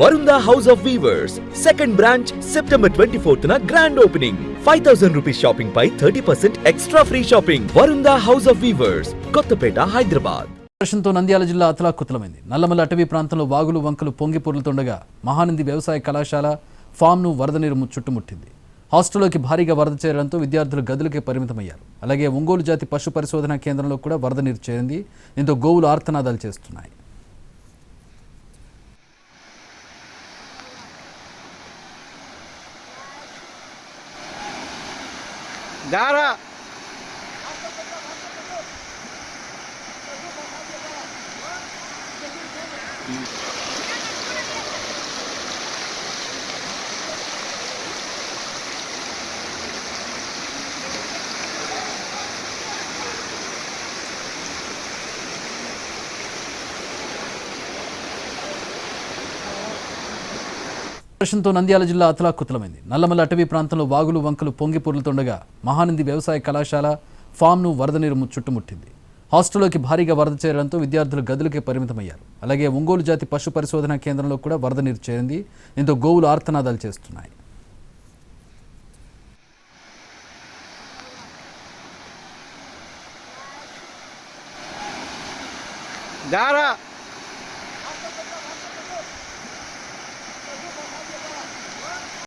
Varunda house of weavers second branch September twenty fourth న grand opening five thousand rupees shopping pi thirty percent extra free shopping Varunda house of weavers Kothapet Hyderabad వర్షంతో నంద్యాల జిల్లా అతలాకుతలమైంది. నల్లమల అటవీ ప్రాంతంలో వాగులు వంకలు పొంగి పొర్లుతుండగా మహానంది వ్యవసాయ కళాశాల ఫామ్ను వరద నీరు ము- చుట్టుముట్టింది. హాస్టల్లోకి భారీగా వరద చేరడంతో విద్యార్థులు గదులకే పరిమితమయ్యారు. అలాగే ఒంగోలు జాతి పశు పరిశోధన కేంద్రంలో కూడా వరద నీరు చేరింది. దీంతో గోవులు ఆర్తనాదాలు చేస్తున్నాయి. దారా వర్షంతో నంద్యాల జిల్లా అతలాకుతలమైంది. నల్లమల్ల అటవీ ప్రాంతంలో వాగులు వంకలు పొంగిపొర్లుతుండగా మహానంది వ్యవసాయ కళాశాల ఫామ్ను వరద నీరు చుట్టుముట్టింది. హాస్టల్లోకి భారీగా వరద చేరడంతో విద్యార్థులు గదులకే పరిమితమయ్యారు. అలాగే ఒంగోలు జాతి పశు పరిశోధన కేంద్రంలో కూడా వరద నీరు చేరింది. దీంతో గోవులు ఆర్తనాదాలు చేస్తున్నాయి. దారా